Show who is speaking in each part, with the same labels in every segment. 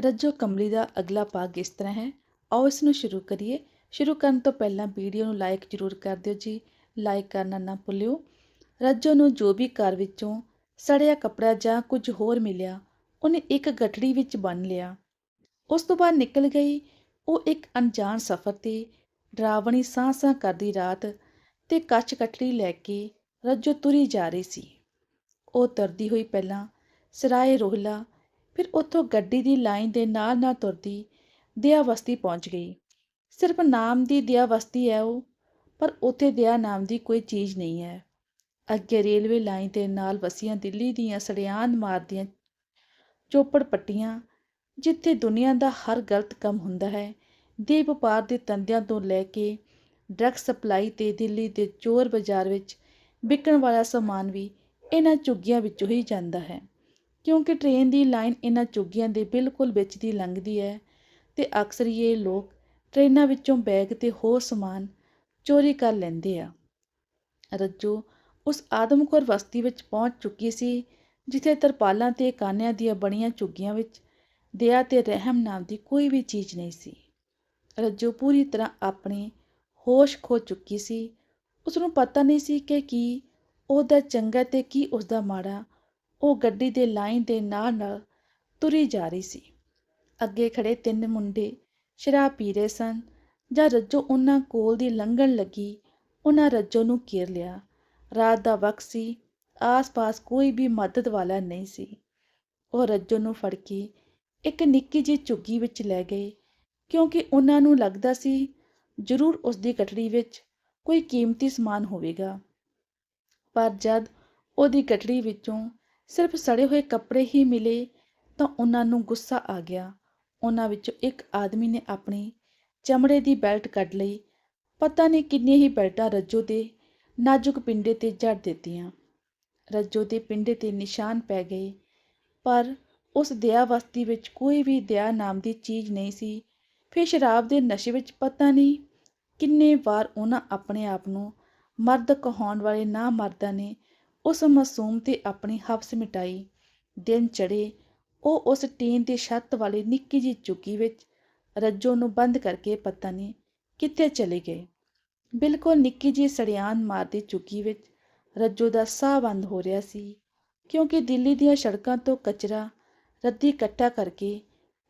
Speaker 1: ਰੱਜੋ ਕਮਲੀ ਦਾ ਅਗਲਾ ਭਾਗ ਇਸ ਤਰ੍ਹਾਂ ਹੈ। ਆਓ ਇਸ ਨੂੰ ਸ਼ੁਰੂ ਕਰੀਏ। ਸ਼ੁਰੂ ਕਰਨ ਤੋਂ ਪਹਿਲਾਂ ਵੀਡੀਓ ਨੂੰ ਲਾਈਕ ਜ਼ਰੂਰ ਕਰ ਦਿਓ ਜੀ। ਲਾਈਕ ਕਰਨਾ ਨਾ ਭੁੱਲਿਓ। ਰੱਜੋ ਨੂੰ ਜੋ ਵੀ ਘਰ ਵਿੱਚੋਂ ਸੜਿਆ ਕੱਪੜਾ ਜਾਂ ਕੁਝ ਹੋਰ ਮਿਲਿਆ, ਉਹਨੇ ਇੱਕ ਗਠੜੀ ਵਿੱਚ ਬੰਨ ਲਿਆ। ਉਸ ਤੋਂ ਬਾਅਦ ਨਿਕਲ ਗਈ। ਉਹ ਇੱਕ ਅਣਜਾਣ ਸਫ਼ਰ ਤੇ ਡਰਾਵਣੀ ਸਾਹ ਸਾਹ ਕਰਦੀ ਰਾਤ ਤੇ ਕੱਚ ਕਟੜੀ ਲੈ ਕੇ ਰੱਜੋ ਤੁਰੀ ਜਾ ਰਹੀ ਸੀ। ਉਹ ਤੁਰਦੀ ਹੋਈ ਪਹਿਲਾਂ ਸਰਾਏ ਰੋਹਲਾ ਫਿਰ ਉੱਥੋਂ ਗੱਡੀ ਦੀ ਲਾਈਨ ਦੇ ਨਾਲ ਨਾਲ ਤੁਰਦੀ ਦਿਆ ਬਸਤੀ ਪਹੁੰਚ ਗਈ। ਸਿਰਫ ਨਾਮ ਦੀ ਦਿਆ ਬਸਤੀ ਹੈ ਉਹ, ਪਰ ਉੱਥੇ ਦਿਆ ਨਾਮ ਦੀ ਕੋਈ ਚੀਜ਼ ਨਹੀਂ ਹੈ। ਅੱਗੇ ਰੇਲਵੇ ਲਾਈਨ ਦੇ ਨਾਲ ਵਸੀਆਂ ਦਿੱਲੀ ਦੀਆਂ ਸੜਿਆਨ ਮਾਰਦੀਆਂ ਚੋਪੜ ਪੱਟੀਆਂ, ਜਿੱਥੇ ਦੁਨੀਆ ਦਾ ਹਰ ਗਲਤ ਕੰਮ ਹੁੰਦਾ ਹੈ, ਦੇ ਵਪਾਰ ਦੇ ਤੰਦਿਆਂ ਤੋਂ ਲੈ ਕੇ ਡਰੱਗ ਸਪਲਾਈ ਤੇ ਦਿੱਲੀ ਦੇ ਚੋਰ ਬਾਜ਼ਾਰ ਵਿੱਚ ਵਿਕਣ ਵਾਲਾ ਸਮਾਨ ਵੀ ਇਹਨਾਂ ਝੁੱਗੀਆਂ ਵਿੱਚੋਂ ਹੀ ਜਾਂਦਾ ਹੈ। ਕਿਉਂਕਿ ਟ੍ਰੇਨ ਦੀ ਲਾਈਨ ਇਹਨਾਂ ਚੁੱਗੀਆਂ ਦੇ ਬਿਲਕੁਲ ਵਿੱਚ ਦੀ ਲੰਘਦੀ ਹੈ ਤੇ ਅਕਸਰ ਹੀ ਇਹ ਲੋਕ ਟ੍ਰੇਨਾਂ ਵਿੱਚੋਂ ਬੈਗ ਤੇ ਹੋਰ ਸਮਾਨ ਚੋਰੀ ਕਰ ਲੈਂਦੇ ਆ। ਰੱਜੋ, ਉਸ ਆਦਮਖੋਰ ਬਸਤੀ ਵਿੱਚ ਪਹੁੰਚ ਚੁੱਕੀ ਸੀ, ਜਿੱਥੇ ਤਰਪਾਲਾਂ ਤੇ ਕਾਨਿਆਂ ਦੀਆਂ ਬਣੀਆਂ ਝੁੱਗੀਆਂ ਵਿੱਚ ਦਇਆ ਤੇ ਰਹਿਮ ਨਾਮ ਦੀ ਕੋਈ ਵੀ ਚੀਜ਼ ਨਹੀਂ ਸੀ। ਰੱਜੋ ਪੂਰੀ ਤਰ੍ਹਾਂ ਆਪਣੇ ਹੋਸ਼ ਖੋ ਚੁੱਕੀ ਸੀ। ਉਸ ਨੂੰ ਪਤਾ ਨਹੀਂ ਸੀ ਕਿ ਕੀ ਉਹਦਾ ਚੰਗਾ ਤੇ ਕੀ ਉਸਦਾ ਮਾੜਾ ਉਹ ਗੱਡੀ ਦੇ ਲਾਈਨ ਦੇ ਨਾਲ ਨਾਲ ਤੁਰੀ ਜਾ ਰਹੀ ਸੀ। ਅੱਗੇ ਖੜੇ ਤਿੰਨ ਮੁੰਡੇ ਸ਼ਰਾਬ ਪੀ ਰਹੇ ਸਨ ਜਾਂ ਰੱਜੋ ਉਹਨਾਂ ਕੋਲ ਦੀ ਲੰਘਣ ਲੱਗੀ, ਉਹਨਾਂ ਰੱਜੋ ਨੂੰ ਘੇਰ ਲਿਆ। ਰਾਤ ਦਾ ਵਕਤ ਸੀ, ਆਸ-ਪਾਸ ਕੋਈ ਵੀ ਮਦਦ ਵਾਲਾ ਨਹੀਂ ਸੀ। ਉਹ ਰੱਜੋ ਨੂੰ ਫੜ ਕੇ ਇੱਕ ਨਿੱਕੀ ਜਿਹੀ ਝੁੱਗੀ ਵਿੱਚ ਲੈ ਗਏ, ਕਿਉਂਕਿ ਉਹਨਾਂ ਨੂੰ ਲੱਗਦਾ ਸੀ ਜ਼ਰੂਰ ਉਸ ਦੀ ਗਠੜੀ ਵਿੱਚ ਕੋਈ ਕੀਮਤੀ ਸਮਾਨ ਹੋਵੇਗਾ। ਪਰ ਜਦ ਉਹਦੀ ਕਟੜੀ ਵਿੱਚੋਂ ਸਿਰਫ ਸੜੇ ਹੋਏ ਕੱਪੜੇ ਹੀ ਮਿਲੇ ਤਾਂ ਉਹਨਾਂ ਨੂੰ ਗੁੱਸਾ ਆ ਗਿਆ। ਉਹਨਾਂ ਵਿੱਚੋਂ ਇੱਕ ਆਦਮੀ ਨੇ ਆਪਣੀ ਚਮੜੇ ਦੀ ਬੈਲਟ ਕੱਢ ਲਈ। ਪਤਾ ਨਹੀਂ ਕਿੰਨੀਆਂ ਹੀ ਬੈਲਟਾਂ ਰੱਜੋ ਦੇ ਨਾਜ਼ੁਕ ਪਿੰਡੇ ਤੇ ਜੜ ਦਿੱਤੀਆਂ। ਰੱਜੋ ਦੇ ਪਿੰਡੇ ਤੇ ਨਿਸ਼ਾਨ ਪੈ ਗਏ, ਪਰ ਉਸ ਦਇਆ ਵਸਤੀ ਵਿੱਚ ਕੋਈ ਵੀ ਦਇਆ ਨਾਮ ਦੀ ਚੀਜ਼ ਨਹੀਂ ਸੀ। ਫਿਰ ਸ਼ਰਾਬ ਦੇ ਨਸ਼ੇ ਵਿੱਚ ਪਤਾ ਨਹੀਂ ਕਿੰਨੇ ਵਾਰ ਉਹਨਾਂ ਆਪਣੇ ਆਪ ਨੂੰ ਮਰਦ ਕਹਾਉਣ ਵਾਲੇ ਨਾ ਮਰਦਾਂ ਨੇ ਉਸ ਮਾਸੂਮ ਤੇ ਆਪਣੀ ਹਵਸ ਮਿਟਾਈ, ਦਿਨ ਚੜੇ ਉਹ ਉਸ ਟੀਨ ਦੀ ਛੱਤ ਵਾਲੀ ਨਿੱਕੀ ਜਿਹੀ ਝੁੱਗੀ ਵਿੱਚ ਰੱਜੋ ਨੂੰ ਬੰਦ ਕਰਕੇ ਪਤਾ ਨਹੀਂ ਕਿੱਥੇ ਚਲੇ ਗਏ। ਬਿਲਕੁਲ ਨਿੱਕੀ ਜਿਹੀ ਸੜਿਆਨ ਮਾਰਦੀ ਝੁੱਗੀ ਵਿੱਚ ਰੱਜੋ ਦਾ ਸਾਹ ਬੰਦ ਹੋ ਰਿਹਾ ਸੀ, ਕਿਉਂਕਿ ਦਿੱਲੀ ਦੀਆਂ ਸੜਕਾਂ ਤੋਂ ਕਚਰਾ ਰੱਦੀ ਇਕੱਠਾ ਕਰਕੇ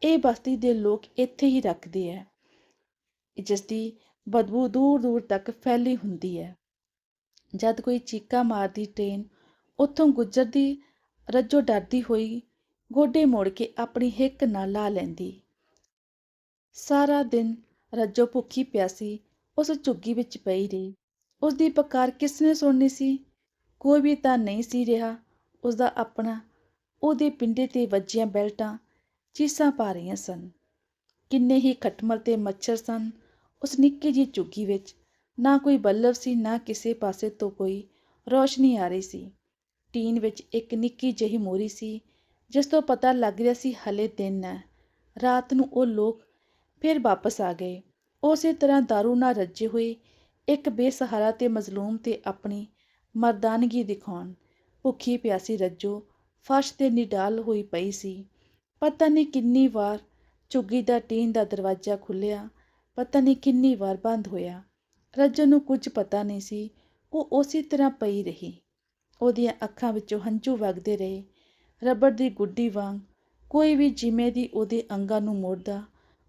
Speaker 1: ਇਹ ਬਸਤੀ ਦੇ ਲੋਕ ਇੱਥੇ ਹੀ ਰੱਖਦੇ ਹੈ, ਜਿਸ ਦੀ ਬਦਬੂ ਦੂਰ ਦੂਰ ਤੱਕ ਫੈਲੀ ਹੁੰਦੀ ਹੈ। ਜਦ ਕੋਈ ਚੀਕਾ ਮਾਰਦੀ ਟ੍ਰੇਨ ਉੱਥੋਂ ਗੁਜ਼ਰਦੀ, ਰੱਜੋ ਡਰਦੀ ਹੋਈ ਗੋਡੇ ਮੋੜ ਕੇ ਆਪਣੀ ਹਿੱਕ ਨਾਲ ਲਾ ਲੈਂਦੀ। ਸਾਰਾ ਦਿਨ ਰੱਜੋ ਭੁੱਖੀ ਪਿਆਸੀ ਉਸ ਝੁੱਗੀ ਵਿੱਚ ਪਈ ਰਹੀ। ਉਸ ਦੀ ਪੁਕਾਰ ਕਿਸ ਨੇ ਸੁਣਨੀ ਸੀ? ਕੋਈ ਵੀ ਤਾਂ ਨਹੀਂ ਸੀ ਰਿਹਾ। ਉਸ ਦਾ ਆਪਣਾ, ਉਹਦੇ ਪਿੰਡੇ ਤੇ ਵੱਜੀਆਂ ਬੈਲਟਾਂ ਚੀਸਾਂ ਪਾ ਰਹੀਆਂ ਸਨ। ਕਿੰਨੇ ਹੀ ਖਟਮਲ ਤੇ ਮੱਛਰ ਸਨ ਉਸ ਨਿੱਕੀ ਜਿਹੀ ਝੁੱਗੀ ਵਿੱਚ। ਨਾ ਕੋਈ ਬੱਲਬ ਸੀ, ਨਾ ਕਿਸੇ ਪਾਸੇ ਤੋਂ ਕੋਈ ਰੋਸ਼ਨੀ ਆ ਰਹੀ ਸੀ। ਟੀਨ ਵਿੱਚ ਇੱਕ ਨਿੱਕੀ ਜਿਹੀ ਮੋਰੀ ਸੀ, ਜਿਸ ਤੋਂ ਪਤਾ ਲੱਗ ਰਿਹਾ ਸੀ ਹਲੇ ਦਿਨ ਹੈ। ਰਾਤ ਨੂੰ ਉਹ ਲੋਕ ਫਿਰ ਵਾਪਸ ਆ ਗਏ। ਉਸੇ ਤਰ੍ਹਾਂ दारू ਨਾਲ ਰੱਜੇ ਹੋਏ ਇੱਕ ਬੇਸਹਾਰਾ ਤੇ ਮਜ਼ਲੂਮ ਤੇ ਆਪਣੀ ਮਰਦਾਨਗੀ ਦਿਖਾਉਣ ਭੁੱਖੀ ਪਿਆਸੀ ਰੱਜੋ ਫਰਸ਼ ਤੇ ਨਿਡਾਲ ਹੋਈ ਪਈ ਸੀ। ਪਤਾ ਨਹੀਂ ਕਿੰਨੀ ਵਾਰ ਝੁੱਗੀ ਦਾ ਟੀਨ ਦਾ ਦਰਵਾਜ਼ਾ ਖੁੱਲਿਆ ਪਤਾ ਨਹੀਂ ਕਿੰਨੀ ਵਾਰ ਬੰਦ ਹੋਇਆ। ਰੱਜੋ ਨੂੰ ਕੁਝ ਪਤਾ ਨਹੀਂ ਸੀ, ਉਹ ਉਸੇ ਤਰ੍ਹਾਂ ਪਈ ਰਹੀ। ਉਹਦੀਆਂ ਅੱਖਾਂ ਵਿੱਚੋਂ ਹੰਝੂ ਵਗਦੇ ਰਹੇ। ਰਬੜ ਦੀ ਗੁੱਡੀ ਵਾਂਗ ਕੋਈ ਵੀ ਜਿਵੇਂ ਦੀ ਉਹਦੇ ਅੰਗਾਂ ਨੂੰ ਮੋੜਦਾ,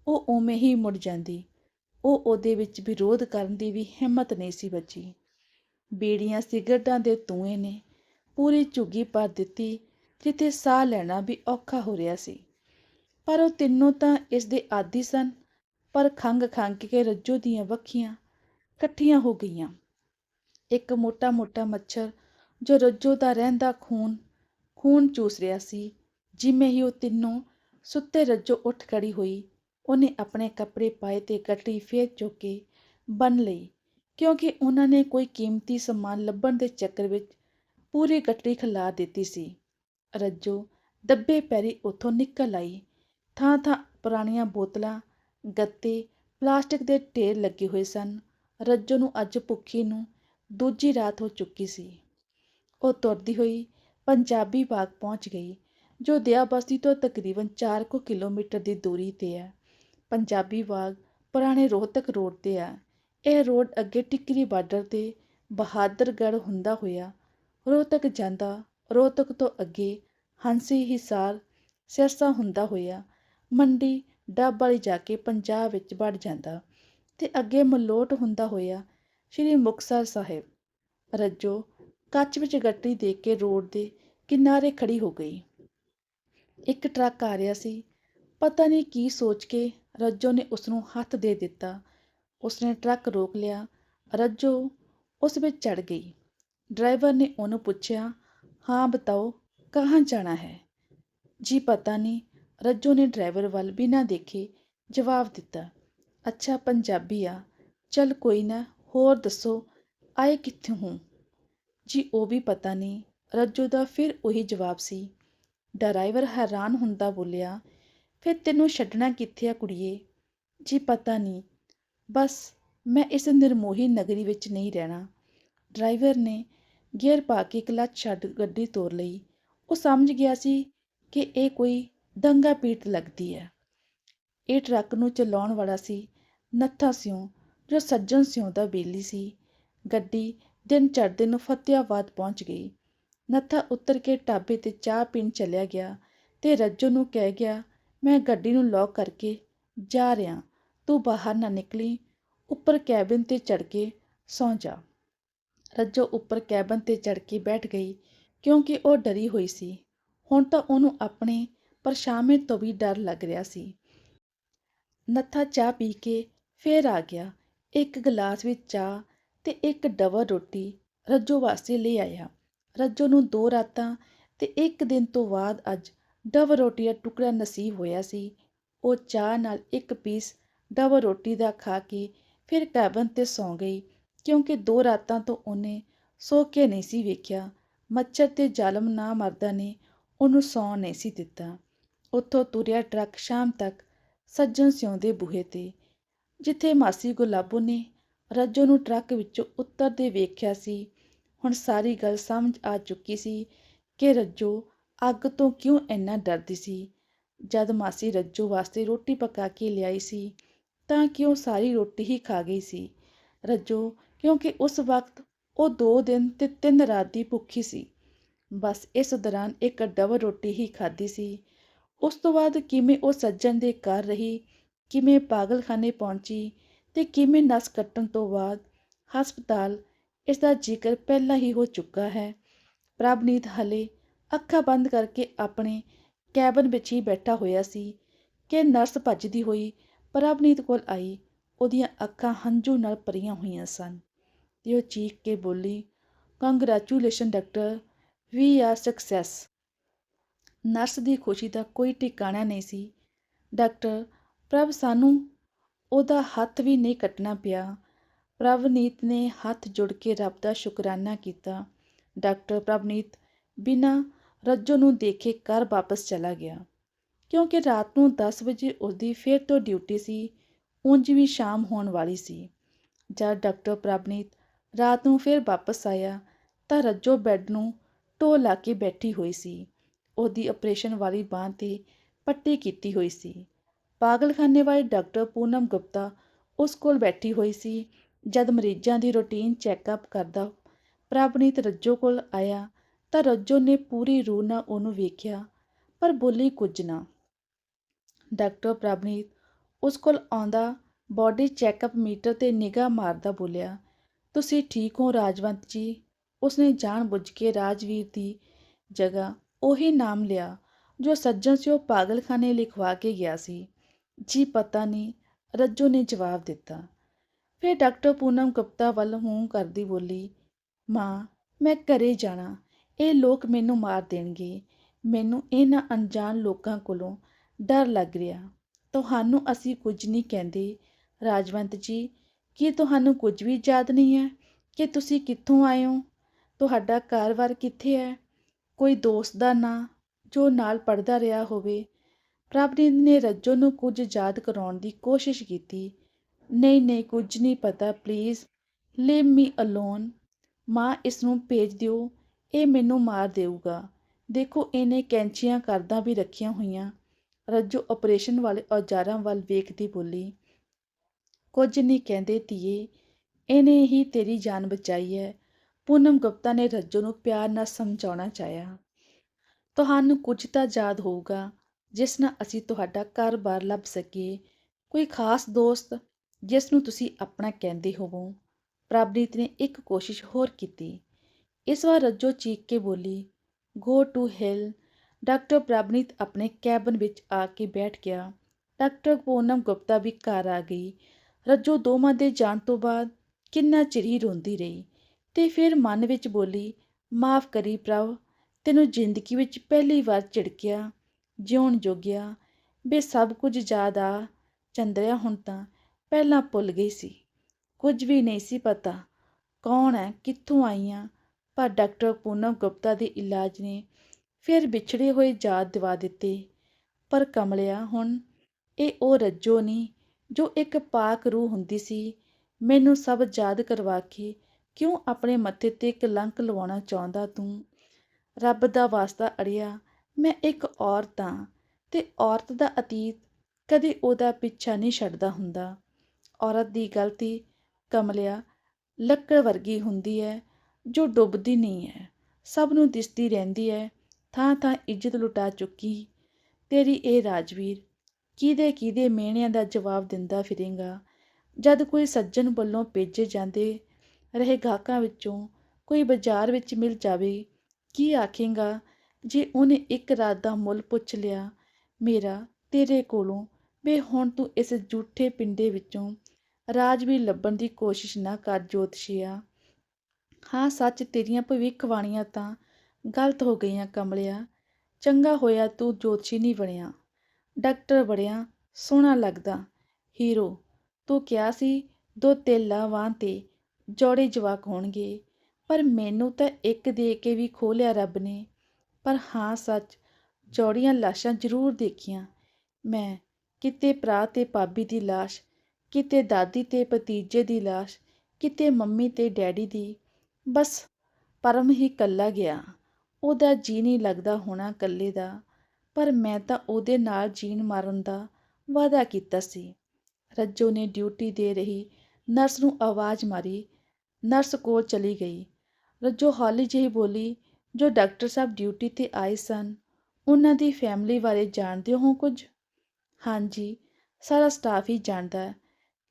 Speaker 1: ਉਹ ਉਵੇਂ ਹੀ ਮੁੜ ਜਾਂਦੀ। ਉਹ ਉਹਦੇ ਵਿੱਚ ਵਿਰੋਧ ਕਰਨ ਦੀ ਵੀ ਹਿੰਮਤ ਨਹੀਂ ਸੀ ਬਚੀ। ਬੀੜੀਆਂ ਸਿਗਰਟਾਂ ਦੇ ਧੂਏ ਨੇ ਪੂਰੀ ਝੁੱਗੀ ਭਰ ਦਿੱਤੀ, ਜਿੱਥੇ ਸਾਹ ਲੈਣਾ ਵੀ ਔਖਾ ਹੋ ਰਿਹਾ ਸੀ। ਪਰ ਉਹ ਤਿੰਨੋਂ ਤਾਂ ਇਸ ਦੇ ਆਦੀ ਸਨ, ਪਰ ਖੰਗ ਖੰਗ ਕੇ ਰੱਜੋ ਦੀਆਂ ਵੱਖੀਆਂ ਇਕੱਠੀਆਂ ਹੋ ਗਈਆਂ। ਇੱਕ ਮੋਟਾ ਮੋਟਾ ਮੱਛਰ ਜੋ ਰੱਜੋ ਦਾ ਰਹਿੰਦਾ ਖੂਨ ਖੂਨ ਚੂਸ ਰਿਹਾ ਸੀ। ਜਿਵੇਂ ਹੀ ਉਹ ਤਿੰਨੋਂ ਸੁੱਤੇ ਰੱਜੋ ਉੱਠ ਖੜੀ ਹੋਈ, ਉਹਨੇ ਆਪਣੇ ਕੱਪੜੇ ਪਾਏ ਤੇ ਗੱਟੜੀ ਫੇਰ ਚੁੱਕ ਕੇ ਬੰਨ ਲਈ। ਕਿਉਂਕਿ ਉਹਨਾਂ ਨੇ ਕੋਈ ਕੀਮਤੀ ਸਮਾਨ ਲੱਭਣ ਦੇ ਚੱਕਰ ਵਿੱਚ ਪੂਰੀ ਗੱਟੜੀ ਖਿਲਾਰ ਦਿੱਤੀ ਸੀ। ਰੱਜੋ ਦੱਬੇ ਪੈਰੀ ਉੱਥੋਂ ਨਿਕਲ ਆਈ। ਥਾਂ ਥਾਂ ਪੁਰਾਣੀਆਂ ਬੋਤਲਾਂ, ਗੱਤੇ, ਪਲਾਸਟਿਕ ਦੇ ਢੇਰ ਲੱਗੇ ਹੋਏ ਸਨ। ਰੱਜੋ ਨੂੰ ਅੱਜ ਭੁੱਖੀ ਨੂੰ ਦੂਜੀ ਰਾਤ ਹੋ ਚੁੱਕੀ ਸੀ। ਉਹ ਤੁਰਦੀ ਹੋਈ ਪੰਜਾਬੀ ਬਾਗ ਪਹੁੰਚ ਗਈ, ਜੋ ਦਿਆਬਸਤੀ ਤੋਂ ਤਕਰੀਬਨ 4 ਕੁ ਕਿਲੋਮੀਟਰ ਦੀ ਦੂਰੀ ਤੇ ਹੈ। ਪੰਜਾਬੀ ਬਾਗ ਪੁਰਾਣੇ ਰੋਹਤਕ ਰੋਡ ਤੇ ਹੈ। ਇਹ ਰੋਡ ਅੱਗੇ ਟਿੱਕਰੀ ਬਾਰਡਰ ਤੇ ਬਹਾਦਰਗੜ੍ਹ ਹੁੰਦਾ ਹੋਇਆ ਰੋਹਤਕ ਜਾਂਦਾ, ਰੋਹਤਕ ਤੋਂ ਅੱਗੇ ਹੰਸੀ ਹਿਸਾਰ ਸਿਰਸਾ ਹੁੰਦਾ ਹੋਇਆ ਮੰਡੀ ਡੱਬ ਵਾਲੀ ਜਾ ਕੇ ਪੰਜਾਬ ਵਿੱਚ ਵੜ ਜਾਂਦਾ। ਤੇ ਅੱਗੇ ਮਲੋਟ ਹੁੰਦਾ ਹੋਇਆ ਸ਼੍ਰੀ ਮੁਕਤਸਰ ਸਾਹਿਬ। ਰੱਜੋ, ਕੱਚ ਵਿੱਚ ਗੱਡੀ ਦੇਖ ਕੇ ਰੋਡ ਦੇ ਕਿਨਾਰੇ ਖੜੀ ਹੋ ਗਈ। ਇੱਕ ਟਰੱਕ ਆ ਰਿਹਾ ਸੀ। ਪਤਾ ਨਹੀਂ ਕੀ ਸੋਚ ਕੇ ਰੱਜੋ ਨੇ ਉਸ ਨੂੰ ਹੱਥ ਦੇ ਦਿੱਤਾ। ਉਸਨੇ ਟਰੱਕ ਰੋਕ ਲਿਆ। ਰੱਜੋ ਉਸ ਵਿੱਚ ਚੜ ਗਈ। ਡਰਾਈਵਰ ਨੇ ਉਹਨੂੰ ਪੁੱਛਿਆ, ਹਾਂ, ਬਤਾਓ, ਕਹਾਂ ਜਾਣਾ ਹੈ? ਜੀ, ਪਤਾ ਨਹੀਂ। ਰੱਜੋ ਨੇ ਡਰਾਈਵਰ ਵੱਲ ਬਿਨਾਂ ਦੇਖੇ ਜਵਾਬ ਦਿੱਤਾ। ਅੱਛਾ ਪੰਜਾਬੀ ਆ। ਚੱਲ ਕੋਈ ਨਾ, ਹੋਰ ਦੱਸੋ, ਆਏ ਕਿੱਥੋਂ ਹੋ? ਜੀ ਉਹ ਵੀ ਪਤਾ ਨਹੀਂ। ਰੱਜੋ ਦਾ ਫਿਰ ਉਹੀ ਜਵਾਬ ਸੀ। ਡਰਾਈਵਰ ਹੈਰਾਨ ਹੁੰਦਾ ਬੋਲਿਆ, ਫਿਰ ਤੈਨੂੰ ਛੱਡਣਾ ਕਿੱਥੇ ਆ ਕੁੜੀਏ? ਜੀ ਪਤਾ ਨਹੀਂ। ਬਸ ਮੈਂ ਇਸ ਨਿਰਮੋਹੀ ਨਗਰੀ ਵਿੱਚ ਨਹੀਂ ਰਹਿਣਾ। ਡਰਾਈਵਰ ਨੇ ਗੇਅਰ ਪਾ ਕੇ ਕਲੱਚ ਛੱਡ ਗੱਡੀ ਤੋਰ ਲਈ। ਉਹ ਸਮਝ ਗਿਆ ਸੀ ਕਿ ਇਹ ਕੋਈ ਦੰਗਾ ਪੀਟ ਲੱਗਦੀ ਹੈ। ਇਹ ਟਰੱਕ ਨੂੰ ਚਲਾਉਣ ਵਾਲਾ ਸੀ। ਨੱਥਾ ਸਿਉਂ ਜੋ ਸੱਜਣ ਸਿਉਂ ਦਾ ਬੇਲੀ ਸੀ। ਗੱਡੀ ਦਿਨ ਚੜ੍ਹਦੇ ਨੂੰ ਫਤਿਆਬਾਦ ਪਹੁੰਚ ਗਈ। ਨੱਥਾ ਉਤਰ ਕੇ ਢਾਬੇ ਤੇ ਚਾਹ ਪੀਣ ਚਲਿਆ ਗਿਆ ਤੇ ਰੱਜੋ ਨੂੰ ਕਹਿ ਗਿਆ, ਮੈਂ ਗੱਡੀ ਨੂੰ ਲੌਕ ਕਰਕੇ ਜਾ ਰਿਹਾ, ਤੂੰ ਬਾਹਰ ਨਾ ਨਿਕਲੀ, ਉੱਪਰ ਕੈਬਨ ਤੇ ਚੜ ਕੇ ਸੌਂ ਜਾ। ਰੱਜੋ ਉੱਪਰ ਕੈਬਨ ਤੇ ਚੜ ਕੇ ਬੈਠ ਗਈ ਕਿਉਂਕਿ ਉਹ ਡਰੀ ਹੋਈ ਸੀ। ਹੁਣ ਤਾਂ ਉਹਨੂੰ ਆਪਣੇ ਪਰਛਾਵੇਂ ਤੋਂ ਵੀ ਡਰ ਲੱਗ ਰਿਹਾ ਸੀ। ਨੱਥਾ ਚਾਹ ਪੀ ਕੇ ਫਿਰ ਆ ਗਿਆ। ਇੱਕ ਗਲਾਸ ਵਿੱਚ ਚਾਹ ਅਤੇ ਇੱਕ ਡਬਲ ਰੋਟੀ ਰੱਜੋ ਵਾਸਤੇ ਲੈ ਆਇਆ। ਰੱਜੋ ਨੂੰ ਦੋ ਰਾਤਾਂ ਅਤੇ ਇੱਕ ਦਿਨ ਤੋਂ ਬਾਅਦ ਅੱਜ ਡਬਲ ਰੋਟੀ ਦਾ ਟੁਕੜਾ ਨਸੀਬ ਹੋਇਆ ਸੀ। ਉਹ ਚਾਹ ਨਾਲ ਇੱਕ ਪੀਸ ਡਬਲ ਰੋਟੀ ਦਾ ਖਾ ਕੇ ਫਿਰ ਕੈਬਨ ਤੇ ਸੌਂ ਗਈ ਕਿਉਂਕਿ ਦੋ ਰਾਤਾਂ ਤੋਂ ਉਹਨੇ ਸੋ ਕੇ ਨਹੀਂ ਸੀ ਵੇਖਿਆ। ਮੱਛਰ ਤੇ ਜ਼ਾਲਮ ਨਾ ਮਰਦਾ ਨੇ ਉਹਨੂੰ ਸੌਣ ਨਹੀਂ ਸੀ ਦਿੱਤਾ। ਉੱਥੋਂ ਤੁਰਿਆ ਟਰੱਕ ਸ਼ਾਮ ਤੱਕ ਸੱਜਣ ਸਿਉਂਦੇ ਬੂਹੇ ਤੇ ਜਿੱਥੇ ਮਾਸੀ ਗੁਲਾਬੋ ਨੇ ਰੱਜੋ ਨੂੰ ਟਰੱਕ ਵਿੱਚੋਂ ਉੱਤਰਦੇ ਵੇਖਿਆ ਸੀ, ਹੁਣ ਸਾਰੀ ਗੱਲ ਸਮਝ ਆ ਚੁੱਕੀ ਸੀ ਕਿ ਰੱਜੋ ਅੱਗ ਤੋਂ ਕਿਉਂ ਇੰਨਾ ਡਰਦੀ ਸੀ। ਜਦ ਮਾਸੀ ਰੱਜੋ ਵਾਸਤੇ ਰੋਟੀ ਪਕਾ ਕੇ ਲਿਆਈ ਸੀ, ਤਾਂ ਕਿਉਂ ਸਾਰੀ ਰੋਟੀ ਹੀ ਖਾ ਗਈ ਸੀ? ਰੱਜੋ, ਕਿਉਂਕਿ ਉਸ ਵਕਤ ਉਹ ਦੋ ਦਿਨ ਤੇ ਤਿੰਨ ਰਾਤ ਦੀ ਭੁੱਖੀ ਸੀ। ਬਸ ਇਸ ਦੌਰਾਨ ਇੱਕ ਡਬਲ ਰੋਟੀ ਹੀ ਖਾਧੀ ਸੀ। ਉਸ ਤੋਂ ਬਾਅਦ ਕਿਵੇਂ ਉਹ ਸੱਜਣ ਦੇ ਘਰ ਰਹੀ ਕਿਵੇਂ ਪਾਗਲਖਾਨੇ ਪਹੁੰਚੀ ਤੇ ਕਿਵੇਂ ਨਸ ਕੱਟਣ ਤੋਂ ਬਾਅਦ ਹਸਪਤਾਲ ਇਸ ਦਾ ਜ਼ਿਕਰ ਪਹਿਲਾਂ ਹੀ ਹੋ ਚੁੱਕਾ ਹੈ। ਪ੍ਰਭਨੀਤ ਹਲੇ ਅੱਖਾਂ ਬੰਦ ਕਰਕੇ ਆਪਣੇ ਕੈਬਨ ਵਿੱਚ ਹੀ ਬੈਠਾ ਹੋਇਆ ਸੀ ਕਿ ਨਰਸ ਭੱਜਦੀ ਹੋਈ ਪ੍ਰਭਨੀਤ ਕੋਲ ਆਈ। ਉਹਦੀਆਂ ਅੱਖਾਂ ਹੰਝੂ ਨਾਲ ਭਰੀਆਂ ਹੋਈਆਂ ਸਨ ਤੇ ਉਹ ਚੀਖ ਕੇ ਬੋਲੀ congratulation doctor we are success nurse ਦੀ ਖੁਸ਼ੀ ਦਾ ਕੋਈ ਟਿਕਾਣਾ ਨਹੀਂ ਸੀ। ਡਾਕਟਰ ਪ੍ਰਭ, ਸਾਨੂੰ ਉਹਦਾ ਹੱਥ ਵੀ ਨਹੀਂ ਕੱਟਣਾ ਪਿਆ। ਪ੍ਰਭਨੀਤ ਨੇ ਹੱਥ ਜੋੜ ਕੇ ਰੱਬ ਦਾ ਸ਼ੁਕਰਾਨਾ ਕੀਤਾ। ਡਾਕਟਰ ਪ੍ਰਭਨੀਤ ਬਿਨਾਂ ਰੱਜੋ ਨੂੰ ਦੇਖੇ ਘਰ ਵਾਪਸ ਚਲਾ ਗਿਆ। ਕਿਉਂਕਿ ਰਾਤ ਨੂੰ 10 ਵਜੇ ਉਸਦੀ ਫਿਰ ਤੋਂ ਡਿਊਟੀ ਸੀ, ਉਂਝ ਵੀ ਸ਼ਾਮ ਹੋਣ ਵਾਲੀ ਸੀ। ਜਦ ਡਾਕਟਰ ਪ੍ਰਭਨੀਤ ਰਾਤ ਨੂੰ ਫਿਰ ਵਾਪਸ ਆਇਆ, ਤਾਂ ਰੱਜੋ ਬੈੱਡ ਨੂੰ ਢੋ ਲਾ ਕੇ ਬੈਠੀ ਹੋਈ ਸੀ। ਉਹਦੀ ਆਪਰੇਸ਼ਨ ਵਾਲੀ ਬਾਂਹ ਤੇ ਪੱਟੀ ਕੀਤੀ ਹੋਈ ਸੀ। ਪਾਗਲਖਾਨੇ ਵਾਲੇ ਡਾਕਟਰ ਪੂਨਮ ਗੁਪਤਾ ਉਸ ਕੋਲ ਬੈਠੀ ਹੋਈ ਸੀ, ਜਦ ਮਰੀਜ਼ਾਂ ਦੀ ਰੁਟੀਨ ਚੈੱਕਅਪ ਕਰਦਾ ਪ੍ਰਭਨੀਤ ਰੱਜੋ ਕੋਲ ਆਇਆ ਤਾਂ ਰੱਜੋ ਨੇ ਪੂਰੀ ਰੂਹ ਨਾਲ ਉਹਨੂੰ ਵੇਖਿਆ, ਪਰ ਬੋਲੀ ਕੁਝ ਨਾ। ਡਾਕਟਰ ਪ੍ਰਭਨੀਤ ਉਸ ਕੋਲ ਆਉਂਦਾ, ਬਾਡੀ ਚੈੱਕਅਪ ਮੀਟਰ ਤੇ ਨਿਗਾਹ ਮਾਰਦਾ ਬੋਲਿਆ, ਤੁਸੀਂ ਠੀਕ ਹੋ ਰਾਜਵੰਤ ਜੀ? ਉਸਨੇ ਜਾਣ ਬੁੱਝ ਕੇ ਰਾਜਵੀਰ ਦੀ ਜਗ੍ਹਾ ਉਹੀ ਨਾਮ ਲਿਆ, ਜੋ ਸੱਜਣ ਸੀ ਉਹ ਪਾਗਲਖਾਨੇ ਲਿਖਵਾ ਕੇ ਗਿਆ ਸੀ। ਜੀ ਪਤਾ ਨਹੀਂ, ਰੱਜੋ ਨੇ ਜਵਾਬ ਦਿੱਤਾ। ਫਿਰ ਡਾਕਟਰ ਪੂਨਮ ਗੁਪਤਾ ਵੱਲ ਹੂੰ ਕਰਦੀ ਬੋਲੀ, ਮਾਂ, ਮੈਂ ਘਰੇ ਜਾਣਾ। ਇਹ ਲੋਕ ਮੈਨੂੰ ਮਾਰ ਦੇਣਗੇ। ਮੈਨੂੰ ਇਹਨਾਂ ਅਣਜਾਣ ਲੋਕਾਂ ਕੋਲੋਂ ਡਰ ਲੱਗ ਰਿਹਾ। ਤੁਹਾਨੂੰ ਅਸੀਂ ਕੁਝ ਨਹੀਂ ਕਹਿੰਦੇ। ਰਾਜਵੰਤ ਜੀ, ਕੀ ਤੁਹਾਨੂੰ ਕੁਝ ਵੀ ਯਾਦ ਨਹੀਂ ਹੈ ਕਿ ਤੁਸੀਂ ਕਿੱਥੋਂ ਆਏ ਹੋ? ਤੁਹਾਡਾ ਘਰ-ਬਾਰ ਕਿੱਥੇ ਹੈ? ਕੋਈ ਦੋਸਤ ਦਾ ਨਾਂ ਜੋ ਨਾਲ ਪੜਦਾ ਰਿਹਾ ਹੋਵੇ ਪ੍ਰਭਨੀਤ ਨੇ ਰੱਜੋ ਨੂੰ ਕੁਝ ਯਾਦ ਕਰਾਉਣ ਦੀ ਕੋਸ਼ਿਸ਼ ਕੀਤੀ। ਨਹੀਂ ਨਹੀਂ, ਕੁਝ ਨਹੀਂ ਪਤਾ ਪਲੀਜ਼ ਲੀਵ ਮੀ ਅਲੋਨ ਮਾਂ, ਇਸ ਨੂੰ ਭੇਜ ਦਿਓ। ਇਹ ਮੈਨੂੰ ਮਾਰ ਦੇਊਗਾ। ਦੇਖੋ, ਇਹਨੇ ਕੈਂਚੀਆਂ ਕਰਦਾਂ ਵੀ ਰੱਖੀਆਂ ਹੋਈਆਂ। ਰੱਜੋ ਆਪਰੇਸ਼ਨ ਵਾਲੇ ਔਜ਼ਾਰਾਂ ਵੱਲ ਵੇਖਦੀ ਬੋਲੀ, ਕੁਝ ਨਹੀਂ ਕਹਿੰਦੇ ਧੀਏ, ਇਹਨੇ ਹੀ ਤੇਰੀ ਜਾਨ ਬਚਾਈ ਹੈ। ਪੂਨਮ ਗੁਪਤਾ ਨੇ ਰੱਜੋ ਨੂੰ ਪਿਆਰ ਨਾਲ ਸਮਝਾਉਣਾ ਚਾਹਿਆ। ਤੁਹਾਨੂੰ ਕੁਝ ਤਾਂ ਯਾਦ ਹੋਊਗਾ। ਜਿਸ ਨਾਲ ਅਸੀਂ ਤੁਹਾਡਾ ਘਰ-ਬਾਰ ਲੱਭ ਸਕੀਏ। ਕੋਈ ਖਾਸ ਦੋਸਤ, ਜਿਸ ਨੂੰ ਤੁਸੀਂ ਆਪਣਾ ਕਹਿੰਦੇ ਹੋਵੋ। ਪ੍ਰਭਨੀਤ ਨੇ ਇੱਕ ਕੋਸ਼ਿਸ਼ ਹੋਰ ਕੀਤੀ। ਇਸ ਵਾਰ ਰੱਜੋ ਚੀਕ ਕੇ ਬੋਲੀ ਗੋ ਟੂ ਹਿਲ ਡਾਕਟਰ ਪ੍ਰਭਨੀਤ ਆਪਣੇ ਕੈਬਨ ਵਿੱਚ ਆ ਕੇ ਬੈਠ ਗਿਆ। ਡਾਕਟਰ ਪੂਨਮ ਗੁਪਤਾ ਵੀ ਘਰ ਆ ਗਈ। ਰੱਜੋ ਦੋਵਾਂ ਦੇ ਜਾਣ ਤੋਂ ਬਾਅਦ ਕਿੰਨਾ ਚਿਰ ਹੀ ਰੋਂਦੀ ਰਹੀ ਤੇ ਫਿਰ ਮਨ ਵਿੱਚ ਬੋਲੀ, ਮਾਫ ਕਰੀ ਪ੍ਰਭ, ਤੈਨੂੰ ਜ਼ਿੰਦਗੀ ਵਿੱਚ ਪਹਿਲੀ ਵਾਰ ਝਿੜਕਿਆ। ਜਿਉਣ ਜੋਗਿਆ, ਬੇ ਸਭ ਕੁਝ ਯਾਦ ਆ। ਚੰਦਰਿਆ ਹੁਣ ਤਾਂ ਪਹਿਲਾਂ ਭੁੱਲ ਗਈ ਸੀ। ਕੁਝ ਵੀ ਨਹੀਂ ਸੀ ਪਤਾ ਕੌਣ ਹੈ ਕਿੱਥੋਂ ਆਈਆਂ। ਪਰ ਡਾਕਟਰ ਪੂਨਮ ਗੁਪਤਾ ਦੇ ਇਲਾਜ ਨੇ ਫਿਰ ਵਿਛੜੇ ਹੋਏ ਯਾਦ ਦਿਵਾ ਦਿੱਤੇ। ਪਰ ਕਮਲਿਆ, ਹੁਣ ਇਹ ਉਹ ਰੱਜੋ ਨਹੀਂ ਜੋ ਇੱਕ ਪਾਕ ਰੂਹ ਹੁੰਦੀ ਸੀ। ਮੈਨੂੰ ਸਭ ਯਾਦ ਕਰਵਾ ਕੇ ਕਿਉਂ ਆਪਣੇ ਮੱਥੇ ਤੇ ਕਲੰਕ ਲਵਾਉਣਾ ਚਾਹੁੰਦਾ ਤੂੰ? ਰੱਬ ਦਾ ਵਾਸਤਾ ਅੜਿਆ ਮੈਂ ਇੱਕ ਔਰਤ ਹਾਂ ਤੇ ਔਰਤ ਦਾ ਅਤੀਤ ਕਦੇ ਉਹਦਾ ਪਿੱਛਾ ਨਹੀਂ ਛੱਡਦਾ ਹੁੰਦਾ। ਔਰਤ ਦੀ ਗਲਤੀ ਕਮਲਿਆ ਲੱਕੜ ਵਰਗੀ ਹੁੰਦੀ ਹੈ ਜੋ ਡੁੱਬਦੀ ਨਹੀਂ ਹੈ ਸਭ ਨੂੰ ਦਿਸਦੀ ਰਹਿੰਦੀ ਹੈ ਥਾਂ ਥਾਂ ਇੱਜ਼ਤ ਲੁਟਾ ਚੁੱਕੀ। ਤੇਰੀ ਇਹ ਰਾਜਵੀਰ ਕਿਹਦੇ ਕਿਹਦੇ ਮਿਹਣਿਆਂ ਦਾ ਜਵਾਬ ਦਿੰਦਾ ਫਿਰੇਗਾ। ਜਦ ਕੋਈ ਸੱਜਣ ਵੱਲੋਂ ਭੇਜੇ ਜਾਂਦੇ ਰਹੇ ਗਾਹਕਾਂ ਵਿੱਚੋਂ ਕੋਈ ਬਾਜ਼ਾਰ ਵਿੱਚ ਮਿਲ ਜਾਵੇ, ਕੀ ਆਖੇਗਾ ਜੇ ਉਹਨੇ ਇੱਕ ਰਾਤ ਦਾ ਮੁੱਲ ਪੁੱਛ ਲਿਆ, ਮੇਰਾ, ਤੇਰੇ ਕੋਲੋਂ, ਵੇ ਹੁਣ ਤੂੰ ਇਸ ਝੂਠੇ ਪਿੰਡੇ ਵਿੱਚੋਂ ਰਾਜ ਵੀ ਲੱਭਣ ਦੀ ਕੋਸ਼ਿਸ਼ ਨਾ ਕਰ ਜੋਤਸ਼ੀਆ ਹਾਂ, ਸੱਚ ਤੇਰੀਆਂ ਭਵਿੱਖਬਾਣੀਆਂ ਤਾਂ ਗਲਤ ਹੋ ਗਈਆਂ ਕਮਲਿਆ। ਚੰਗਾ ਹੋਇਆ ਤੂੰ ਜੋਤਸ਼ੀ ਨਹੀਂ ਬਣਿਆ। ਡਾਕਟਰ ਬਣਿਆ, ਸੋਹਣਾ ਲੱਗਦਾ। ਹੀਰੋ, ਤੂੰ ਕਿਹਾ ਸੀ ਦੋ ਤੇਲਾ ਵਾਂ ਤੇ ਜੋੜੇ ਜਵਾਕ ਹੋਣਗੇ, ਪਰ ਮੈਨੂੰ ਤਾਂ ਇੱਕ ਦੇ ਕੇ ਵੀ ਖੋਲਿਆ ਰੱਬ ਨੇ। ਪਰ ਹਾਂ ਸੱਚ ਜੋੜੀਆਂ ਲਾਸ਼ਾਂ ਜ਼ਰੂਰ ਦੇਖੀਆਂ। ਮੈਂ ਕਿਤੇ ਭਰਾ ਤੇ ਭਾਬੀ ਦੀ ਲਾਸ਼, ਕਿਤੇ ਦਾਦੀ ਤੇ ਭਤੀਜੇ ਦੀ ਲਾਸ਼, ਕਿਤੇ ਮੰਮੀ ਤੇ ਡੈਡੀ ਦੀ, ਬਸ ਪਰਮ ਹੀ ਕੱਲਾ ਗਿਆ। ਉਹਦਾ ਜੀ ਨਹੀਂ ਲੱਗਦਾ ਹੋਣਾ ਕੱਲੇ ਦਾ, ਪਰ ਮੈਂ ਤਾਂ ਉਹਦੇ ਨਾਲ ਜੀਣ ਮਾਰਨ ਦਾ ਵਾਅਦਾ ਕੀਤਾ ਸੀ। ਰੱਜੋ ਨੇ ਡਿਊਟੀ ਦੇ ਰਹੀ ਨਰਸ ਨੂੰ ਆਵਾਜ਼ ਮਾਰੀ, ਨਰਸ ਕੋਲ ਚਲੀ ਗਈ। ਰੱਜੋ ਹੌਲੀ ਜਿਹੀ ਬੋਲੀ ਜੋ ਡਾਕਟਰ ਸਾਹਿਬ ਡਿਊਟੀ ਤੇ ਆਏ ਸਨ, ਉਹਨਾਂ ਦੀ ਫੈਮਿਲੀ ਬਾਰੇ ਜਾਣਦੇ ਹੋ ਕੁਝ? ਹਾਂਜੀ, ਸਾਰਾ ਸਟਾਫ ਹੀ ਜਾਣਦਾ ਹੈ।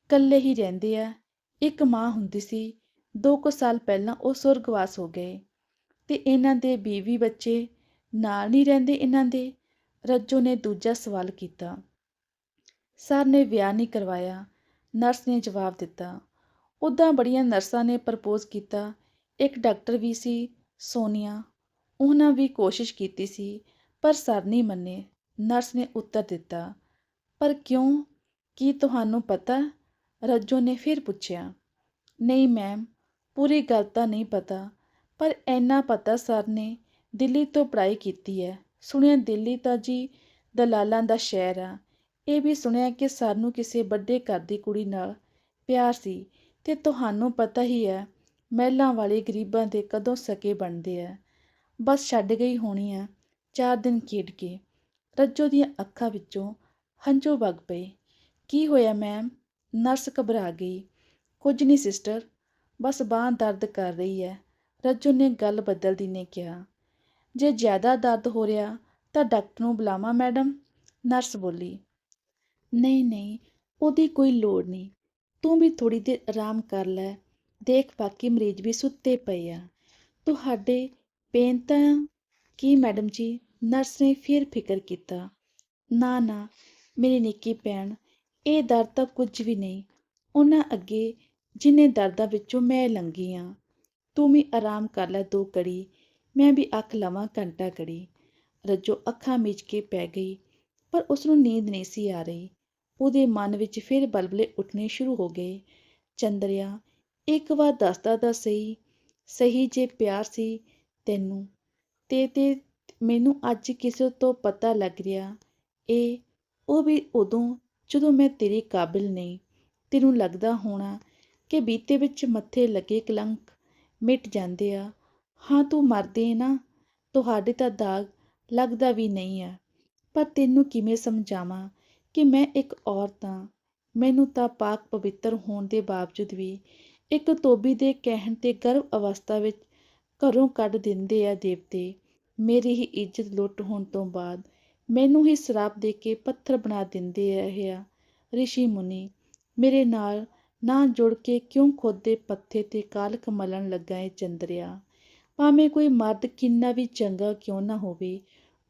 Speaker 1: ਇਕੱਲੇ ਹੀ ਰਹਿੰਦੇ ਆ। ਇੱਕ ਮਾਂ ਹੁੰਦੀ ਸੀ, ਦੋ ਕੁ ਸਾਲ ਪਹਿਲਾਂ ਉਹ ਸੁਰਗਵਾਸ ਹੋ ਗਏ। ਤੇ ਇਹਨਾਂ ਦੇ ਬੀਵੀ ਬੱਚੇ ਨਾਲ ਨਹੀਂ ਰਹਿੰਦੇ ਇਹਨਾਂ ਦੇ? ਰੱਜੋ ਨੇ ਦੂਜਾ ਸਵਾਲ ਕੀਤਾ। ਸਰ ਨੇ ਵਿਆਹ ਨਹੀਂ ਕਰਵਾਇਆ। ਨਰਸ ਨੇ ਜਵਾਬ ਦਿੱਤਾ। ਉੱਦਾਂ ਬੜੀਆਂ ਨਰਸਾਂ ਨੇ ਪ੍ਰਪੋਜ਼ ਕੀਤਾ। ਇੱਕ ਡਾਕਟਰ ਵੀ ਸੀ, ਸੋਨੀਆ। ਉਹਨਾਂ ਵੀ ਕੋਸ਼ਿਸ਼ ਕੀਤੀ ਸੀ, ਪਰ ਸਰ ਨਹੀਂ ਮੰਨੇ, ਨਰਸ ਨੇ ਉੱਤਰ ਦਿੱਤਾ, ਪਰ ਕਿਉਂ? ਕੀ ਤੁਹਾਨੂੰ ਪਤਾ? ਰੱਜੋ ਨੇ ਫਿਰ ਪੁੱਛਿਆ, ਨਹੀਂ ਮੈਮ, ਪੂਰੀ ਗੱਲ ਤਾਂ ਨਹੀਂ ਪਤਾ, ਪਰ ਇੰਨਾ ਪਤਾ ਸਰ ਨੇ ਦਿੱਲੀ ਤੋਂ ਪੜ੍ਹਾਈ ਕੀਤੀ ਹੈ। ਸੁਣਿਆ ਦਿੱਲੀ ਤਾਂ ਜੀ ਦਲਾਲਾਂ ਦਾ ਸ਼ਹਿਰ ਆ। ਇਹ ਵੀ ਸੁਣਿਆ ਕਿ ਸਰ ਨੂੰ ਕਿਸੇ ਵੱਡੇ ਘਰ ਦੀ ਕੁੜੀ ਨਾਲ ਪਿਆਰ ਸੀ ਤੇ ਤੁਹਾਨੂੰ ਪਤਾ ਹੀ ਹੈ, ਮਹਿਲਾਂ ਵਾਲੇ ਗਰੀਬਾਂ ਦੇ ਕਦੋਂ ਸਕੇ ਬਣਦੇ ਆ। ਬਸ ਛੱਡ ਗਈ ਹੋਣੀ ਆ। ਚਾਰ ਦਿਨ ਖੇਡ ਕੇ ਰੱਜੋ ਦੀਆਂ ਅੱਖਾਂ ਵਿੱਚੋਂ ਹੰਝੂ ਵਗ ਪਏ। ਕੀ ਹੋਇਆ ਮੈਮ ਨਰਸ ਘਬਰਾ ਗਈ। ਕੁਝ ਨਹੀਂ ਸਿਸਟਰ ਬਸ ਬਾਂਹ ਦਰਦ ਕਰ ਰਹੀ ਹੈ ਰੱਜੋ ਨੇ ਗੱਲ ਬਦਲਦੀ ਨੇ ਕਿਹਾ, ਜੇ ਜ਼ਿਆਦਾ ਦਰਦ ਹੋ ਰਿਹਾ ਤਾਂ ਡਾਕਟਰ ਨੂੰ ਬੁਲਾਵਾਂ ਮੈਡਮ ਨਰਸ ਬੋਲੀ, ਨਹੀਂ ਨਹੀਂ, ਉਹਦੀ ਕੋਈ ਲੋੜ ਨਹੀਂ ਤੂੰ ਵੀ ਥੋੜੀ ਦੇਰ ਆਰਾਮ ਕਰ ਲੈ। ਦੇਖ ਬਾਕੀ ਮਰੀਜ਼ ਵੀ ਸੁੱਤੇ ਪਏ ਆ। ਤੁਹਾਡੇ ਪੇਨ ਤਾਂ ਕੀ ਮੈਡਮ ਜੀ, ਨਰਸ ਨੇ ਫਿਰ ਫਿਕਰ ਕੀਤਾ। ਨਾ ਨਾ, ਮੇਰੀ ਨਿੱਕੀ ਭੈਣ, ਇਹ ਦਰਦ ਤਾਂ ਕੁਝ ਵੀ ਨਹੀਂ। ਉਹਨਾਂ ਅੱਗੇ ਜਿੰਨੇ ਦਰਦਾਂ ਵਿੱਚੋਂ ਮੈਂ ਲੰਗੀ ਆ। ਤੂੰ ਵੀ ਆਰਾਮ ਕਰ ਲੈ ਦੋ ਕੜੀ ਮੈਂ ਵੀ ਅੱਖ ਲਵਾਂ ਘੰਟਾ ਕੜੀ ਰੱਜੋ ਅੱਖਾਂ ਮੀਚ ਕੇ ਪੈ ਗਈ, ਪਰ ਉਸ ਨੂੰ ਨੀਂਦ ਨਹੀਂ ਸੀ ਆ ਰਹੀ। ਉਹਦੇ ਮਨ ਵਿੱਚ ਫਿਰ ਬਲਬਲੇ ਉੱਠਣੇ ਸ਼ੁਰੂ ਹੋ ਗਏ। ਚੰਦਰਿਆ, ਇੱਕ ਵਾਰ ਦੱਸਦਾ ਤਾਂ ਸਹੀ ਸਹੀ ਜੇ ਪਿਆਰ ਸੀ ਤੈਨੂੰ। ਤੇ ਤੇ ਮੈਨੂੰ ਅੱਜ ਕਿਸੇ ਤੋਂ ਪਤਾ ਲੱਗ ਰਿਹਾ ਇਹ ਉਹ ਵੀ ਉਦੋਂ ਜਦੋਂ ਮੈਂ ਤੇਰੇ ਕਾਬਿਲ ਨਹੀਂ। ਤੈਨੂੰ ਲੱਗਦਾ ਹੋਣਾ ਕਿ ਬੀਤੇ ਵਿੱਚ ਮੱਥੇ ਲੱਗੇ ਕਲੰਕ ਮਿਟ ਜਾਂਦੇ ਆ। ਹਾਂ, ਤੂੰ ਮਰਦੇ ਨਾ, ਤੁਹਾਡੇ ਤਾਂ ਦਾਗ ਲੱਗਦਾ ਵੀ ਨਹੀਂ ਆ। ਪਰ ਤੈਨੂੰ ਕਿਵੇਂ ਸਮਝਾਵਾਂ ਕਿ ਮੈਂ ਇੱਕ ਔਰਤ ਹਾਂ? ਮੈਨੂੰ ਤਾਂ ਪਾਕ ਪਵਿੱਤਰ ਹੋਣ ਦੇ ਬਾਵਜੂਦ ਵੀ ਇੱਕ ਤੋਬੀ ਦੇ ਕਹਿਣ ਤੇ ਗਰਭ ਅਵਸਥਾ ਵਿੱਚ ਘਰੋਂ ਕੱਢ ਦਿੰਦੇ ਆ ਦੇਵਤੇ। ਮੇਰੀ ਹੀ ਇੱਜ਼ਤ ਲੁੱਟ ਹੋਣ ਤੋਂ ਬਾਅਦ ਮੈਨੂੰ ਹੀ ਸ਼ਰਾਪ ਦੇ ਕੇ ਪੱਥਰ ਬਣਾ ਦਿੰਦੇ ਰਹੇ ਆ। ਰਿਸ਼ੀ ਮੁਨੀ, ਮੇਰੇ ਨਾਲ ਨਾ ਜੁੜ ਕੇ ਕਿਉਂ ਖੁਦ ਦੇ ਪੱਥੇ ਤੇ ਕਾਲਕ ਮਲਣ ਲੱਗਾ ਏ ਚੰਦਰਿਆ? ਭਾਵੇਂ ਕੋਈ ਮਰਦ ਕਿੰਨਾ ਵੀ ਚੰਗਾ ਕਿਉਂ ਨਾ ਹੋਵੇ,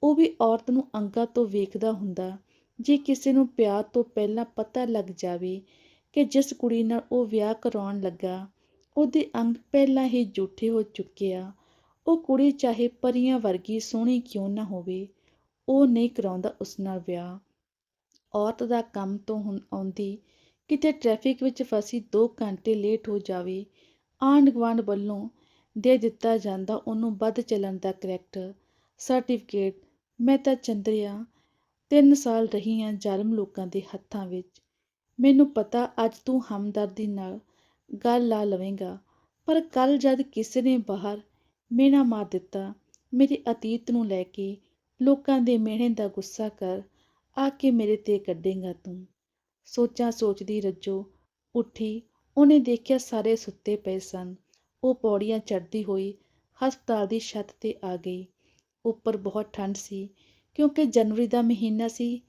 Speaker 1: ਉਹ ਵੀ ਔਰਤ ਨੂੰ ਅੰਗਾਂ ਤੋਂ ਵੇਖਦਾ ਹੁੰਦਾ। ਜੇ ਕਿਸੇ ਨੂੰ ਪਿਆਰ ਤੋਂ ਪਹਿਲਾਂ ਪਤਾ ਲੱਗ ਜਾਵੇ ਕਿ ਜਿਸ ਕੁੜੀ ਨਾਲ ਉਹ ਵਿਆਹ ਕਰਾਉਣ ਲੱਗਾ ਉਹਦੇ ਅੰਗ ਪਹਿਲਾਂ ਹੀ ਝੂਠੇ ਹੋ ਚੁੱਕੇ ਆ। ਉਹ ਕੁੜੀ ਚਾਹੇ ਪਰੀਆਂ ਵਰਗੀ ਸੋਹਣੀ ਕਿਉਂ ਨਾ ਹੋਵੇ, ਉਹ ਨਹੀਂ ਕਰਾਉਂਦਾ ਉਸ ਨਾਲ ਵਿਆਹ। ਔਰਤ ਦਾ ਕੰਮ ਤੋਂ ਹੁਣ ਆਉਂਦੀ, ਕਿਤੇ ਟ੍ਰੈਫਿਕ ਵਿੱਚ ਫਸੀ 2 ਘੰਟੇ ਲੇਟ ਹੋ ਜਾਵੇ ਆਂਢ ਗੁਆਂਢ ਵੱਲੋਂ ਦੇ ਦਿੱਤਾ ਜਾਂਦਾ ਉਹਨੂੰ ਵੱਧ ਚੱਲਣ ਦਾ ਕਰੈਕਟਰ ਸਰਟੀਫਿਕੇਟ ਮੈਂ ਤਾਂ ਚੰਦਰਿਆ, ਤਿੰਨ ਸਾਲ ਰਹੀ ਹਾਂ ਜ਼ਾਲਮ ਲੋਕਾਂ ਦੇ ਹੱਥਾਂ ਵਿੱਚ। ਮੈਨੂੰ ਪਤਾ ਅੱਜ ਤੂੰ ਹਮਦਰਦੀ ਨਾਲ ਗੱਲ ਲਾ ਲਵੇਂਗਾ। ਪਰ ਕੱਲ ਜਦ ਕਿਸੇ ਨੇ ਬਾਹਰ ਮੇਣਾ ਮਾਰ ਦਿੱਤਾ, ਮੇਰੇ ਅਤੀਤ ਨੂੰ ਲੈ ਕੇ ਲੋਕਾਂ ਦੇ ਮਿਹਣੇ ਦਾ ਗੁੱਸਾ ਕਰ ਆ ਕੇ ਮੇਰੇ ਤੇ ਕੱਢੇਗਾ ਤੂੰ। ਸੋਚਾਂ ਸੋਚਦੀ ਰੱਜੋ। ਉੱਠੀ, ਉਹਨੇ ਦੇਖਿਆ ਸਾਰੇ ਸੁੱਤੇ ਪਏ ਸਨ। ਉਹ ਪੌੜੀਆਂ ਚੜ੍ਹਦੀ ਹੋਈ ਹਸਪਤਾਲ ਦੀ ਛੱਤ ਤੇ ਆ ਗਈ। ਉੱਪਰ ਬਹੁਤ ਠੰਡ ਸੀ, ਕਿਉਂਕਿ ਜਨਵਰੀ ਦਾ ਮਹੀਨਾ ਸੀ।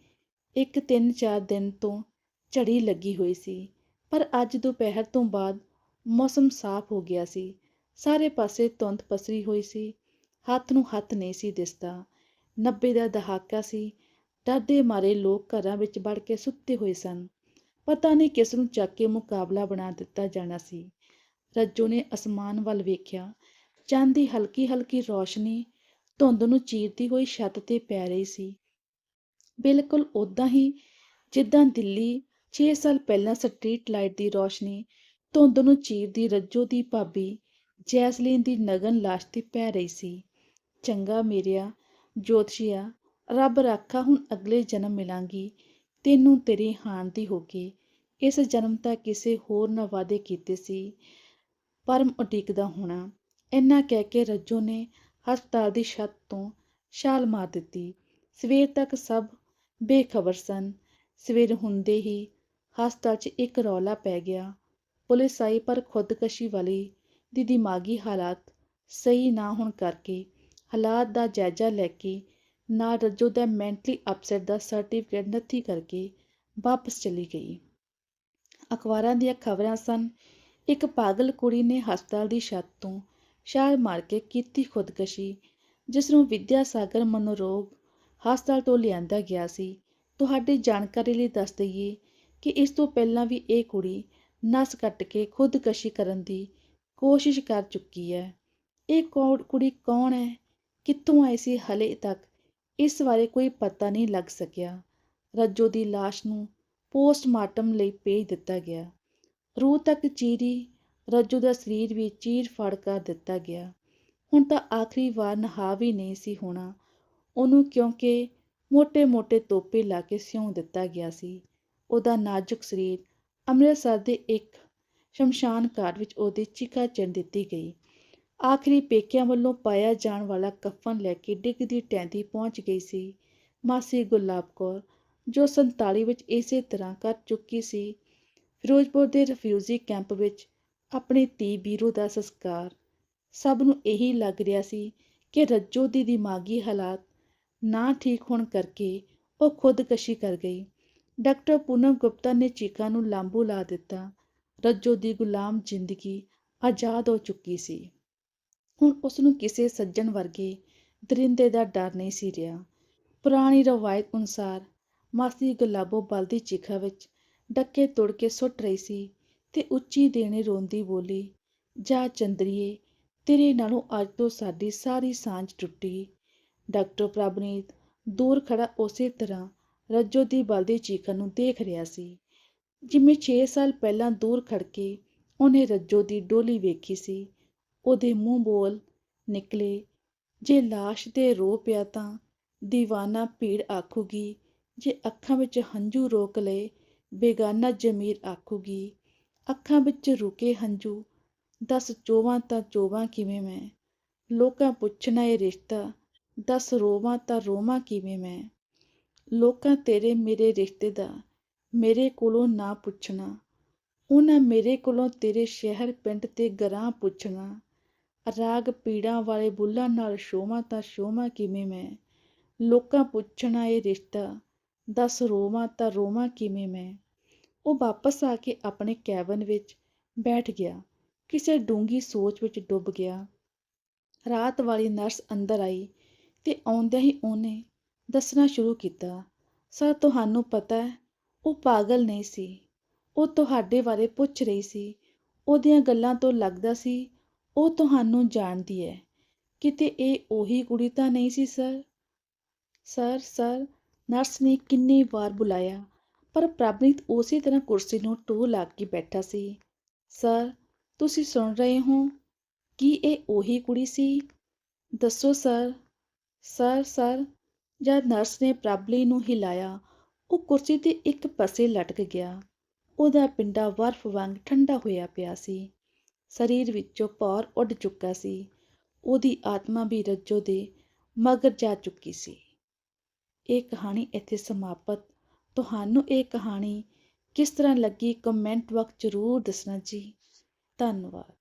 Speaker 1: ਇੱਕ ਤਿੰਨ ਚਾਰ ਦਿਨ ਤੋਂ ਝੜੀ ਲੱਗੀ ਹੋਈ ਸੀ। ਪਰ ਅੱਜ ਦੁਪਹਿਰ ਤੋਂ ਬਾਅਦ ਮੌਸਮ ਸਾਫ਼ ਹੋ ਗਿਆ ਸੀ। ਸਾਰੇ ਪਾਸੇ ਧੁੰਦ ਪਸਰੀ ਹੋਈ ਸੀ। ਹੱਥ ਨੂੰ ਹੱਥ ਨਹੀਂ ਸੀ ਦਿਸਦਾ। ਨੱਬੇ ਦਾ ਦਹਾਕਾ ਸੀ। ਡਰਦੇ ਮਾਰੇ ਲੋਕ ਘਰਾਂ ਵਿੱਚ ਵੜ ਕੇ ਸੁੱਤੇ ਹੋਏ ਸਨ। ਪਤਾ ਨਹੀਂ ਕਿਸ ਨੂੰ ਚੱਕ ਕੇ ਮੁਕਾਬਲਾ ਬਣਾ ਦਿੱਤਾ ਜਾਣਾ ਸੀ। ਰੱਜੋ ਨੇ ਅਸਮਾਨ ਵੱਲ ਵੇਖਿਆ। ਚੰਦ ਦੀ ਹਲਕੀ ਹਲਕੀ ਰੋਸ਼ਨੀ ਧੁੰਦ ਨੂੰ ਚੀਰਦੀ ਹੋਈ ਛੱਤ ਤੇ ਪੈ ਰਹੀ ਸੀ। ਬਿਲਕੁਲ ਉਦਾਂ ਹੀ ਜਿੱਦਾਂ ਦਿੱਲੀ 6 ਸਾਲ ਪਹਿਲਾਂ ਸਟਰੀਟ ਲਾਈਟ ਦੀ ਰੌਸ਼ਨੀ, ਧੁੰਦ ਨੂੰ ਚੀਰਦੀ ਰੱਜੋ ਦੀ ਭਾਬੀ, ਜੈਸਲੀਨ ਦੀ ਨਗਨ ਲਾਸ਼ ਤੇ ਪੈ ਰਹੀ ਸੀ। ਚੰਗਾ ਮੇਰਿਆ, ਜੋਤਸ਼ੀਆ, ਰੱਬ ਰਾਖਾ, ਹੁਣ ਅਗਲੇ ਜਨਮ ਮਿਲਾਂਗੀ। ਤੈਨੂੰ ਤੇਰੀ ਹਾਨ ਦੀ ਹੋ ਕੇ ਇਸ ਜਨਮ ਤਾਂ ਕਿਸੇ ਹੋਰ ਨਾਲ ਵਾਅਦੇ ਕੀਤੇ ਸੀ, ਪਰਮ ਉਡੀਕਦਾ ਹੋਣਾ। ਇੰਨਾ ਕਹਿ ਕੇ ਰੱਜੋ ਨੇ ਹਸਪਤਾਲ ਦੀ ਛੱਤ ਤੋਂ ਛਾਲ ਮਾਰ ਦਿੱਤੀ। ਸਵੇਰ ਤੱਕ ਸਭ ਬੇਖਬਰ ਸਨ। ਸਵੇਰ ਹੁੰਦੇ ਹੀ ਹਸਪਤਾਲ 'ਚ ਇੱਕ ਰੌਲਾ ਪੈ ਗਿਆ। ਪੁਲਿਸ ਆਈ ਪਰ ਖੁਦਕਸ਼ੀ ਵਾਲੀ ਦੀ ਦਿਮਾਗੀ ਹਾਲਾਤ ਸਹੀ ਨਾ ਹੋਣ ਕਰਕੇ ਹਾਲਾਤ ਦਾ ਜਾਇਜ਼ਾ ਲੈ ਕੇ ਨਾਲ ਰੱਜੋ ਦਾ ਮੈਂਟਲੀ ਅਪਸੈਟ ਦਾ ਸਰਟੀਫਿਕੇਟ ਨੱਥੀ ਕਰਕੇ ਵਾਪਸ ਚਲੀ ਗਈ। ਅਖਬਾਰਾਂ ਦੀਆਂ ਖਬਰਾਂ ਸਨ, ਇੱਕ ਪਾਗਲ ਕੁੜੀ ਨੇ ਹਸਪਤਾਲ ਦੀ ਛੱਤ ਤੋਂ ਛਾਲ ਮਾਰ ਕੇ ਕੀਤੀ ਖੁਦਕਸ਼ੀ, ਜਿਸ ਨੂੰ ਵਿਦਿਆ ਸਾਗਰ ਮਨੋਰੋਗ ਹਸਪਤਾਲ ਤੋਂ ਲਿਆਂਦਾ ਗਿਆ ਸੀ। ਤੁਹਾਡੀ ਜਾਣਕਾਰੀ ਲਈ ਦੱਸ ਦਈਏ ਕਿ ਇਸ ਤੋਂ ਪਹਿਲਾਂ ਵੀ ਇਹ ਕੁੜੀ ਨਸ ਕੱਟ ਕੇ ਖੁਦਕਸ਼ੀ ਕਰਨ ਦੀ ਕੋਸ਼ਿਸ਼ ਕਰ ਚੁੱਕੀ ਹੈ। ਇਹ ਕੁੜੀ ਕੌਣ ਹੈ? ਕਿੱਥੋਂ ਆਈ ਸੀ ਹਲੇ ਤੱਕ? ਇਸ ਬਾਰੇ ਕੋਈ ਪਤਾ ਨਹੀਂ ਲੱਗ ਸਕਿਆ। ਰੱਜੋ ਦੀ লাশ ਨੂੰ ਪੋਸਟਮਾਰਟਮ ਲਈ ਭੇਜ ਦਿੱਤਾ ਗਿਆ। ਰੂਹ ਤੱਕ ਚੀਰੀ, ਰੱਜੋ ਦਾ ਸਰੀਰ ਵੀ ਚੀਰ ਫੜ ਕਰ ਦਿੱਤਾ ਗਿਆ। ਹੁਣ ਤਾਂ ਆਖਰੀ ਵਾਰ ਨਹਾ ਵੀ ਨਹੀਂ ਸੀ ਹੋਣਾ। ਉਹਨੂੰ ਕਿਉਂਕਿ ਮੋٹے-ਮੋٹے ਤੋਪੇ ਲਾ ਕੇ ਸਿਉਂ ਦਿੱਤਾ ਗਿਆ ਸੀ। ਉਹਦਾ ਨਾਜ਼ੁਕ ਸਰੀਰ ਅੰਮ੍ਰਿਤਸਰ ਦੇ ਇੱਕ ਸ਼ਮਸ਼ਾਨ ਘਾਟ ਵਿੱਚ ਉਹਦੀ ਚਿਖਾ ਚਿਣ ਦਿੱਤੀ ਗਈ। ਆਖਰੀ ਪੇਕਿਆਂ ਵੱਲੋਂ ਪਾਇਆ ਜਾਣ ਵਾਲਾ ਕਫਨ ਲੈ ਕੇ ਡਿੱਗਦੀ ਟੈਂਦੀ ਪਹੁੰਚ ਗਈ ਸੀ। ਮਾਸੀ ਗੁਲਾਬ ਕੌਰ, ਜੋ 47 ਵਿੱਚ ਇਸੇ ਤਰ੍ਹਾਂ ਕਰ ਚੁੱਕੀ ਸੀ, ਫਿਰੋਜ਼ਪੁਰ ਦੇ ਰਿਫਿਊਜੀ ਕੈਂਪ ਵਿੱਚ ਆਪਣੀ ਧੀ ਬੀਰੂ ਦਾ ਸੰਸਕਾਰ। ਸਭ ਨੂੰ ਇਹੀ ਲੱਗ ਰਿਹਾ ਸੀ ਕਿ ਰੱਜੋ ਦੀ ਦਿਮਾਗੀ ਹਾਲਾਤ ਨਾ ਠੀਕ ਹੋਣ ਕਰਕੇ ਉਹ ਖੁਦਕਸ਼ੀ ਕਰ ਗਈ। ਡਾਕਟਰ ਪੂਨਮ ਗੁਪਤਾ ਨੇ ਚੀਕਾ ਨੂੰ ਲਾਂਬੂ ਲਾ ਦਿੱਤਾ। ਰੱਜੋ ਦੀ ਗੁਲਾਮ ਜ਼ਿੰਦਗੀ ਆਜ਼ਾਦ ਹੋ ਚੁੱਕੀ ਸੀ। ਹੁਣ ਉਸ ਨੂੰ ਕਿਸੇ ਸੱਜਣ ਵਰਗੇ ਦਰਿੰਦੇ ਦਾ ਡਰ ਨਹੀਂ ਸੀ ਰਿਹਾ। ਪੁਰਾਣੀ ਰਵਾਇਤ ਅਨੁਸਾਰ ਮਾਸੀ ਗੁਲਾਬੋ ਬਲਦੀ ਚੀਖਾ ਵਿੱਚ ਡੱਕੇ ਤੁੜ ਕੇ ਸੁੱਟ ਰਹੀ ਸੀ ਤੇ ਉੱਚੀ ਦੇਣੇ ਰੋਂਦੀ ਬੋਲੀ, ਜਾ ਚੰਦਰੀਏ, ਤੇਰੇ ਨਾਲੋਂ ਅੱਜ ਤੋਂ ਸਾਡੀ ਸਾਰੀ ਸਾਂਝ ਟੁੱਟੀ। ਡਾਕਟਰ ਪ੍ਰਭਨੀਤ ਦੂਰ ਖੜਾ ਉਸੇ ਤਰ੍ਹਾਂ ਰੱਜੋ ਦੀ ਬਲਦੀ ਚੀਖਣ ਨੂੰ ਦੇਖ ਰਿਹਾ ਸੀ। ਜਿਵੇਂ 6 ਸਾਲ ਪਹਿਲਾਂ ਦੂਰ ਖੜ ਕੇ ਉਹਨੇ ਰੱਜੋ ਦੀ ਡੋਲੀ ਵੇਖੀ ਸੀ। ਉਹਦੇ ਮੂੰਹ ਬੋਲ ਨਿਕਲੇ, ਜੇ ਲਾਸ਼ ਦੇ ਰੋ ਪਿਆ ਤਾਂ دیਵਾਨਾ ਭੀੜ ਆਖੂਗੀ, ਜੇ ਅੱਖਾਂ ਵਿੱਚ ਹੰਝੂ ਰੋਕ ਲਏ, ਬੇਗਾਨਾ ਜ਼ਮੀਰ ਆਖੂਗੀ, ਅੱਖਾਂ ਵਿੱਚ ਰੁਕੇ ਹੰਝੂ, ਦੱਸ ਚੋਵਾਂ ਤਾਂ ਚੋਵਾਂ ਕਿਵੇਂ ਮੈਂ? ਲੋਕਾਂ ਪੁੱਛਣਾ ਇਹ ਰਿਸ਼ਤਾ, ਦੱਸ ਰੋਵਾਂ ਤਾਂ ਰੋਵਾਂ ਕਿਵੇਂ ਮੈਂ? ਲੋਕਾਂ ਤੇਰੇ ਮੇਰੇ ਰਿਸ਼ਤੇ ਦਾ, ਮੇਰੇ ਕੋਲੋਂ ਨਾ ਪੁੱਛਣਾ। ਉਹਨਾਂ ਮੇਰੇ ਕੋਲੋਂ ਤੇਰੇ ਸ਼ਹਿਰ, ਪਿੰਡ ਤੇ ਗਰਾਂ ਪੁੱਛਣਾ। ਰਾਗ ਪੀੜਾਂ ਵਾਲੇ ਬੁੱਲਾਂ ਨਾਲ ਸ਼ੋਵਾਂ ਤਾਂ ਸ਼ੋਵਾਂ ਕਿਵੇਂ ਮੈਂ? ਲੋਕਾਂ ਪੁੱਛਣਾ ਇਹ ਰਿਸ਼ਤਾ, ਦੱਸ ਰੋਵਾਂ ਤਾਂ ਰੋਵਾਂ ਕਿਵੇਂ ਮੈਂ? ਉਹ ਵਾਪਸ ਆ ਕੇ ਆਪਣੇ ਕੈਬਨ ਵਿੱਚ ਬੈਠ ਗਿਆ, ਕਿਸੇ ਡੂੰਗੀ ਸੋਚ ਵਿੱਚ ਡੁੱਬ ਗਿਆ। ਰਾਤ ਵਾਲੀ ਨਰਸ ਅੰਦਰ ਆਈ ਤੇ ਆਉਂਦਿਆਂ ਹੀ ਉਹਨੇ ਦੱਸਣਾ ਸ਼ੁਰੂ ਕੀਤਾ, ਸਰ, ਤੁਹਾਨੂੰ ਪਤਾ ਹੈ, ਉਹ ਪਾਗਲ ਨਹੀਂ ਸੀ। ਉਹ ਤੁਹਾਡੇ ਬਾਰੇ ਪੁੱਛ ਰਹੀ ਸੀ। ਉਹਦੀਆਂ ਗੱਲਾਂ ਤੋਂ ਲੱਗਦਾ ਸੀ, ਉਹ ਤੁਹਾਨੂੰ ਜਾਣਦੀ ਹੈ। ਕਿਤੇ ਇਹ ਉਹੀ ਕੁੜੀ ਤਾਂ ਨਹੀਂ ਸੀ, ਸਰ? ਸਰ ਸਰ, ਨਰਸ ਨੇ ਕਿੰਨੀ ਵਾਰ ਬੁਲਾਇਆ, ਪਰ ਪ੍ਰਭਨੀਤ ਉਸੇ ਤਰ੍ਹਾਂ ਕੁਰਸੀ ਨੂੰ ਟੋ ਲਾ ਕੇ ਬੈਠਾ ਸੀ। ਸਰ, ਤੁਸੀਂ ਸੁਣ ਰਹੇ ਹੋ? ਕੀ ਇਹ ਉਹੀ ਕੁੜੀ ਸੀ? ਦੱਸੋ, ਸਰ। ਸਰ ਸਰ ਜਦ ਨਰਸ ਨੇ ਪ੍ਰਬਲੀ ਨੂੰ ਹਿਲਾਇਆ, ਉਹ ਕੁਰਸੀ ਤੇ ਇੱਕ ਪਾਸੇ ਲਟਕ ਗਿਆ। ਉਹਦਾ ਪਿੰਡਾ ਬਰਫ਼ ਵਾਂਗ ਠੰਡਾ ਹੋਇਆ ਪਿਆ ਸੀ। ਸਰੀਰ ਵਿੱਚੋਂ ਪੌਰ ਉੱਡ ਚੁੱਕਾ ਸੀ। ਉਹਦੀ ਆਤਮਾ ਵੀ ਰੱਜੋ ਦੇ ਮਗਰ ਜਾ ਚੁੱਕੀ ਸੀ। ਇਹ ਕਹਾਣੀ ਇੱਥੇ ਸਮਾਪਤ। ਤੁਹਾਨੂੰ ਇਹ ਕਹਾਣੀ ਕਿਸ ਤਰ੍ਹਾਂ ਲੱਗੀ ਕਮੈਂਟ ਵਕਤ ਜ਼ਰੂਰ ਦੱਸਣਾ ਜੀ। ਧੰਨਵਾਦ।